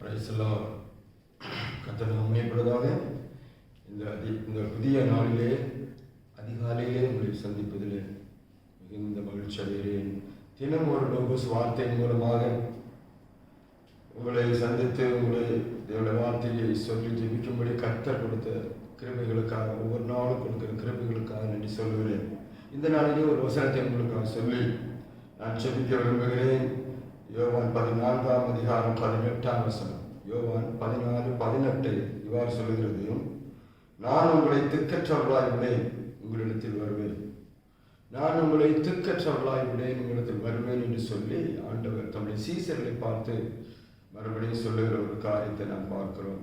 பிரைஸ்லாம் கத்தனை உண்மைப்படுவதாக இந்த அதி இந்த புதிய நாளிலே அதிகாலையிலே உங்களை சந்திப்பதில் மிகுந்த மகிழ்ச்சி அடைகிறேன். தினம் ஒரு லோகஸ் வார்த்தையின் மூலமாக உங்களை சந்தித்து உங்களை தேவனுடைய வார்த்தையை சொல்லி ஜெபிக்கும்படி கத்தர் கொடுத்த கிருமைகளுக்காக ஒவ்வொரு நாளும் கொடுக்குற கிருமைகளுக்காக நன்றி சொல்லுகிறேன். இந்த நாளிலே ஒரு வசனத்தை உங்களுக்காக சொல்லி நான் செபிக்க விரும்புகிறேன். யோவான் பதினான்காம் அதிகாரம் பதினெட்டாம் வசனம் யோவான் பதினாறு பதினெட்டு இவ்வாறு சொல்லுகிறது நான் உங்களை திக்கற்றவர்களாய் விடேன் உங்களிடத்தில் வருவேன் நான் உங்களை திக்கற்றவர்களாய் விடேன் உங்களிடத்தில் வருவேன் என்று சொல்லி ஆண்டவர் தம்முடைய சீசர்களை பார்த்து மறுபடியும் சொல்லுகிற ஒரு காரியத்தை நாம் பார்க்கிறோம்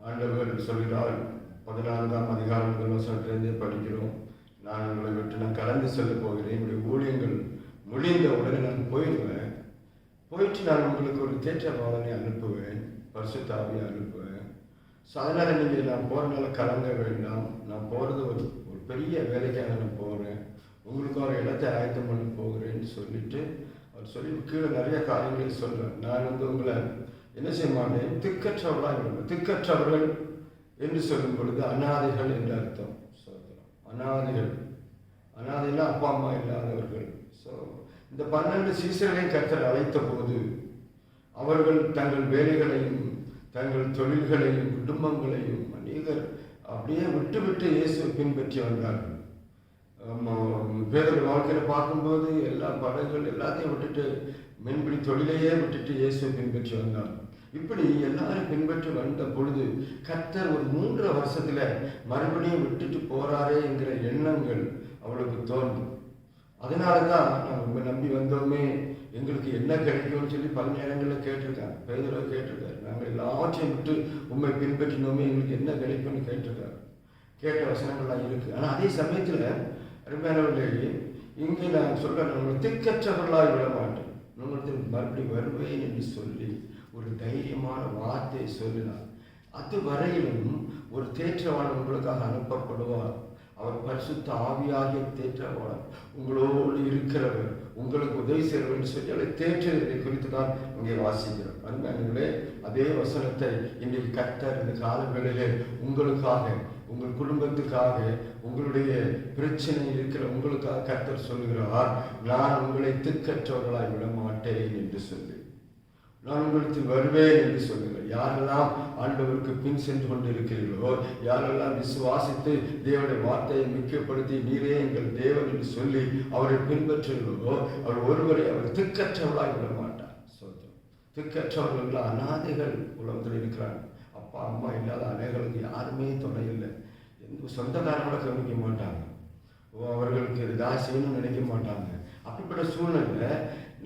ஆண்டவர் சொல்கிறார் பதினான்காம் அதிகாரம் முதல் வசனத்திலிருந்தே படிக்கிறோம் நான் உங்களை விட்டு நான் கடந்து செல்ல போகிறேன் என்னுடைய ஊழியங்கள் முடிந்த உடனே நான் போயிடுவேன் போயிட்டு நான் உங்களுக்கு ஒரு தேற்றவாளனை அனுப்புவேன் பரிசுத்தாவியை அனுப்புவேன். ஸோ அதனால் நீங்கள் நான் போகிறனால கலங்க வேண்டாம். நான் போகிறது ஒரு ஒரு பெரிய வேலைக்காக நான் போகிறேன் உங்களுக்கு ஒரு இடத்தை ஆயத்தம் பண்ண போகிறேன்னு சொல்லிட்டு அவர் சொல்லி கீழே நிறைய காரியங்களை சொல்கிறேன் நான் வந்து உங்களை என்ன செய்ய மாட்டேன்? திக்கற்றவர்களாக விடுவேன் திக்கற்றவர்கள் என்று சொல்லும் பொழுது அனாதைகள் என்று அர்த்தம். சொல்கிறோம் அனாதைகள். அனாதைனா அப்பா அம்மா இல்லாதவர்கள். ஸோ இந்த பன்னெண்டு சீசர்களையும் கர்த்தர் அழைத்த போது அவர்கள் தங்கள் வேலைகளையும் தங்கள் தொழில்களையும் குடும்பங்களையும் அநேகர் அப்படியே விட்டு விட்டு இயேசுவை பின்பற்றி வந்தார்கள். பேரோட வாழ்க்கையில் பார்க்கும்போது எல்லா படங்கள் எல்லாத்தையும் விட்டுட்டு மீன்பிடி தொழிலையே விட்டுட்டு இயேசுவை பின்பற்றி வந்தார். இப்படி எல்லாரும் பின்பற்றி வந்த பொழுது கர்த்தர் ஒரு மூன்று வருஷத்துல மறுபடியும் விட்டுட்டு போறாரே என்கிற எண்ணங்கள் அவளுக்கு தோன்றும். அதனால தான் நாங்கள் உங்களை நம்பி வந்தோமே எங்களுக்கு என்ன கிடைக்கும்னு சொல்லி பல நேரங்களில் கேட்டிருக்காங்க பேதரோ கேட்டிருக்காரு. நாங்கள் எல்லாவற்றையும் விட்டு உண்மை பின்பற்றினோமே எங்களுக்கு என்ன கிடைக்கும்னு கேட்டிருக்காரு. கேட்ட வசனங்கள்லாம் இருக்குது ஆனால் அதே சமயத்தில் அருமையானவர்களே இங்கே நான் சொல்கிறேன் நம்ம திக்கற்றவர்களாக விட மாட்டேன் உங்களுக்கு மறுபடி வருவேன் என்று சொல்லி ஒரு தைரியமான வார்த்தையை சொல்லினார். அது வரையிலும் ஒரு தேற்றவான் உங்களுக்காக அனுப்பப்படுவார் அவர் பரிசுத்த ஆவியாகிய தேற்றவாளர் உங்களோடு இருக்கிறவர் உங்களுக்கு உதவி செய்கிறவர் சொல்லி அதை தேற்றுவதை குறித்து தான் இங்கே வாசிக்கிறோம். அன்பானங்களே அதே வசனத்தை இன்றைக்கு கத்தர் இந்த காலங்களிலே உங்களுக்காக உங்கள் குடும்பத்துக்காக உங்களுடைய பிரச்சனை இருக்கிற உங்களுக்காக கத்தர் சொல்லுகிறார். நான் உங்களை திக்கற்றவர்களாய் விட மாட்டேன் என்று சொல்லி. நான் உங்களுக்கு வருவேன் என்று சொல்லுங்கள். யாரெல்லாம் ஆண்டவருக்கு பின் சென்று கொண்டிருக்கிறீர்களோ யாரெல்லாம் விசுவாசித்து தேவனுடைய வார்த்தையை முக்கியப்படுத்தி நீரே எங்கள் தேவன் என்று சொல்லி அவரை பின்பற்றுகிறோ அவர் ஒருவரை அவர் திக்கற்றவர்களாக விட மாட்டார். சொல்றோம் திக்கற்றவர்கள் அநாதைகள் உலகத்தில் இருக்கிறாங்க. அப்பா அம்மா இல்லாத அநேகளுக்கு யாருமே துணை இல்லை. எந்த சொந்தக்காரங்கள கவனிக்க மாட்டாங்க. ஓ அவர்களுக்கு ஏதாவது செய்யணும்னு நினைக்க மாட்டாங்க. அப்படிப்பட்ட சூழ்நிலை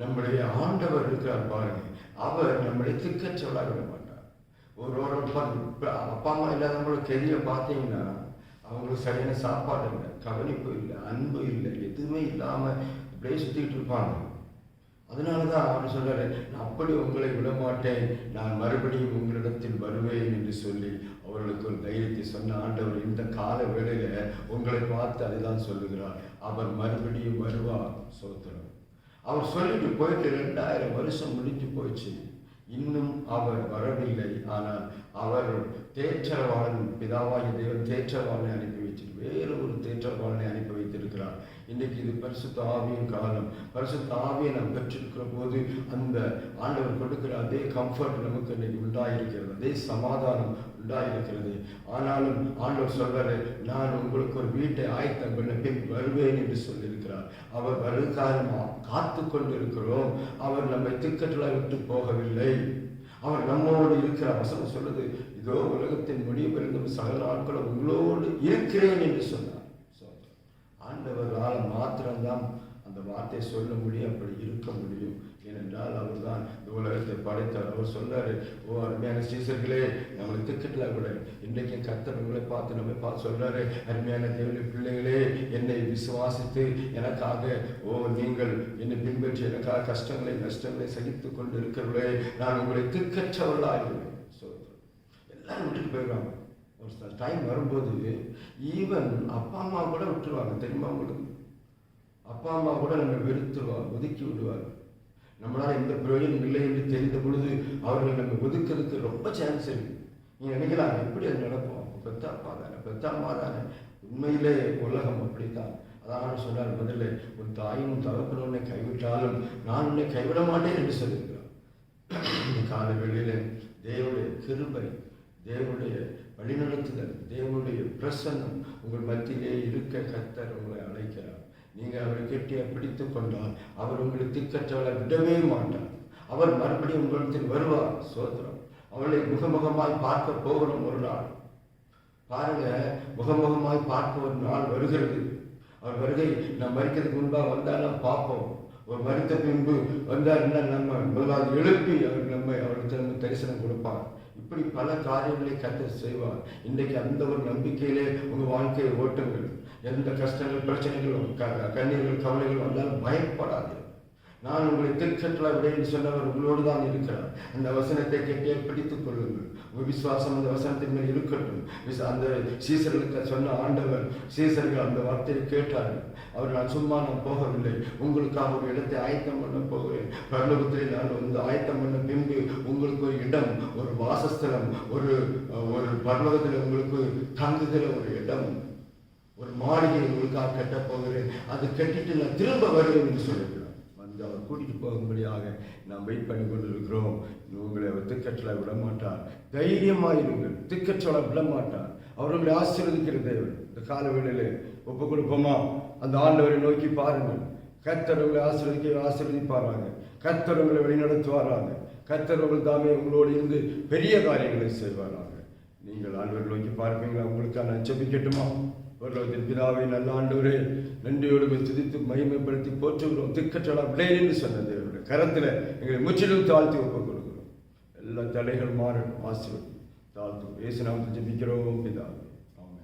நம்முடைய ஆண்டவர் இருக்கிறார் பாருங்க அவர் நம்மளை திக்கச்சொல்லாக விட மாட்டார். ஒரு ஒரு அப்பா அம்மா இல்லாதவங்களுக்கு தெரிய பார்த்தீங்கன்னா அவங்களுக்கு சரியான சாப்பாடு இல்லை கவனிப்பு இல்லை அன்பு இல்லை எதுவுமே இல்லாமல் அப்படியே சுற்றிக்கிட்டு இருப்பாங்க. அதனால தான் அவர் சொல்கிறார் நான் அப்படி உங்களை விட மாட்டேன் நான் மறுபடியும் உங்களிடத்தில் வருவேன் என்று சொல்லி அவர்களுக்கு ஒரு தைரியத்தை சொன்ன ஆண்டவர் இந்த கால வேளையில உங்களை பார்த்து அதுதான் சொல்லுகிறார். அவர் மறுபடியும் வருவார் சோத்திரம். அவர் சொல்லிட்டு போயிட்டு ரெண்டாயிரம் வருஷம் முடிஞ்சு போச்சு இன்னும் அவர் வரவில்லை. ஆனால் அவர் தேற்றவாளன் பிதாவாகி தேவன் தேற்றவாளனை அனுப்பி வச்சு வேறு ஒரு தேற்றவாளனை அனுப்பி இன்றைக்கு இது பரிசுத்த ஆவியின் காலம். பரிசுத்த ஆவியை நாம் பெற்றிருக்கிற போது அந்த ஆண்டவர் கொடுக்கிற அதே கம்ஃபர்ட் நமக்கு இன்னைக்கு உண்டாயிருக்கிறது. அதே சமாதானம் உண்டாயிருக்கிறது. ஆனாலும் ஆண்டவர் சொல்றாரு நான் உங்களுக்கு ஒரு வீட்டை ஆயத்தம் பண்ண பின் வருவேன் என்று சொல்லியிருக்கிறார். அவர் வருகாலம் காத்து கொண்டிருக்கிறோம் அவர் நம்மை திக்கற்றலாய் விட்டு போகவில்லை. அவர் நம்மோடு இருக்கிற வசனம் சொல்லுது இதோ உலகத்தின் முடிவு சகல நாட்களும் உங்களோடு இருக்கிறேன் என்று சொன்னார். ஆண்டவரால் மாத்திரம்தான் அந்த வார்த்தை சொல்ல முடியும் அப்படி இருக்க முடியும். ஏனென்றால் அவர் தான் இந்த உலகத்தை படைத்தார். அவர் சொன்னார் ஓ அருமையான சீசர்களே நம்மளை திட்டல கூட. இன்றைக்கும் கத்தர் உங்களை பார்த்து நம்ம பார்த்து சொல்றாரு அருமையான தேவனுடைய பிள்ளைகளே என்னை விசுவாசித்து எனக்காக ஓ நீங்கள் என்னை பின்பற்றி எனக்காக கஷ்டங்களை நஷ்டங்களை சகித்து கொண்டு இருக்கிறவர்களே நான் உங்களை திக்கற்றவர்களாகிறேன் சொல்றேன் எல்லாரும் விட்டுட்டு போயிடுவாங்க. ஒரு டைம் வரும்போது ஈவன் அப்பா அம்மா கூட விட்டுருவாங்க. தெரியுமா உங்களுக்கு? அப்பா அம்மா கூட நம்ம வெறுத்துருவாங்க ஒதுக்கி விடுவாங்க. நம்மளால் எந்த பிரயோஜனம் இல்லை என்று தெரிந்த பொழுது அவர்கள் நம்ம ஒதுக்கிறதுக்கு ரொம்ப சான்ஸ் இருக்கு. நீ நினைக்கலாம் எப்படி அது நடப்போம் பெத்த அப்பா தானே பெத்த அம்மா தானே. உண்மையிலே உலகம் அப்படித்தான். அதான் சொன்னார் முதல்ல உன் தாயும் தகப்பனும் உன்னை கைவிட்டாலும் நான் உன்னை கைவிட மாட்டேன் என்று சொல்லியிருக்கிறான் இந்த கால தேவனுடைய கிருபை தேவனுடைய வழிநடத்துதல் தேவனுடைய பிரசன்னம் உங்கள் மத்தியிலே இருக்க கர்த்தர் உங்களை அழைக்கிறார். நீங்கள் அவரை கெட்டியாக பிடித்து கொண்டால் அவர் உங்களை திக்கற்றவளை விடவே மாட்டார். அவர் மறுபடியும் உங்களிடத்தில் வருவார். சோதரம் அவளை முகமுகமாய் பார்க்க போகணும் ஒரு நாள். பாருங்க முகமுகமாய் பார்க்க ஒரு நாள் வருகிறது. அவர் வருகை நம் மறிக்கிறதுக்கு முன்பாக வந்தாலும் பார்ப்போம். ஒரு மறித்த பின்பு வந்தாருன்னா நம்ம முதலாவது எழுப்பி அவர் நம்மை அவருக்கு தரிசனம் கொடுப்பார். இப்படி பல காரியங்களை கத்தர் செய்வார். இன்றைக்கு அந்த ஒரு நம்பிக்கையிலே உங்கள் வாழ்க்கையை ஓட்டுங்கள். எந்த கஷ்டங்கள் பிரச்சனைகள் க- கண்ணீர்கள் கவலைகள் வந்தாலும் பயப்படாது நான் உங்களை திருச்சற்றல விடைன்னு சொன்னவர் உங்களோடு தான் இருக்கிறார். அந்த வசனத்தை கேட்டே பிடித்துக் கொள்ளுங்கள்? உங்கள் விசுவாசம் அந்த வசனத்தின் மேல் இருக்கட்டும். அந்த சீசர்களுக்கு சொன்ன ஆண்டவர் சீசர்கள் அந்த வார்த்தையை கேட்டார்கள். அவர் நான் சும்மா நான் போகவில்லை. உங்களுக்காக ஒரு இடத்தை ஆயத்தம் பண்ண போகிறேன். பரலோகத்திலே நான் வந்து ஆயத்தம் பண்ண பின்பு உங்களுக்கு ஒரு இடம் ஒரு வாசஸ்தலம் ஒரு ஒரு பரலோகத்தில் உங்களுக்கு தங்குகிற ஒரு இடம் ஒரு மாளிகை உங்களுக்காக கட்டப் போகிறேன். அது கட்டிட்டு நான் திரும்ப வருவேன் என்று சொல்லுங்கள். வந்து அவர் கூட்டிட்டு போகும்படியாக நாம் வெயிட் பண்ணி கொண்டிருக்கிறோம். உங்களை அவர் திக்கற்றலை விட மாட்டார் தைரியமாயிருங்கள் திக்கற்றலை விட மாட்டார் அவர் உங்களை ஆசீர்வதிக்கிற தேவன். இந்த கால வேளையிலே ஒப்பு கொடுப்போமா? அந்த ஆண்டவரை நோக்கி பாருங்கள். கர்த்தர் உங்களை ஆசீர்வதிக்க ஆசீர்வதிப்பாராங்க கர்த்தர் உங்களை வழிநடத்துவாராங்க கர்த்தர் உங்கள் தாமே உங்களோடு இருந்து பெரிய காரியங்களை செய்வாராங்க நீங்கள் ஆண்டவரை நோக்கி பார்ப்பீங்களா? உங்களுக்காக நான் ஜெபிக்கட்டுமா பரலோகத்தின் பிதாவை நல்ல ஆண்டவரே நன்றியோடு உம்மை துதித்து மகிமைப்படுத்தி போற்றுகிறோம். திக்கற்றலா விடை என்று சொன்னது அவருடைய கரத்தில் எங்களை முற்றிலும் தாழ்த்தி ஒப்புக் கொடுக்கிறோம். எல்லா தடைகள் மாறணும் ஆசீர்வதி தாழ்த்தும். ஏசு நாமத்தில் ஜெபிக்கிறோம் பிதாவே ஆமே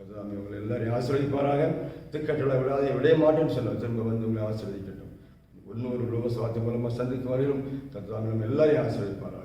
கதாமி உங்களை எல்லாரையும் ஆசீர்வதிப்பாராக. திக்கற்றலா விடாதே விடைய மாட்டேன்னு சொன்னார் திரும்ப வந்து உங்களை ஆசீர்வதிக்கட்டும். இன்னொரு ரோஸ் வார்த்தை மூலமாக சந்திக்கும் வரையிலும் கதாமி எல்லாரையும் ஆசீர்வதிப்பாராக.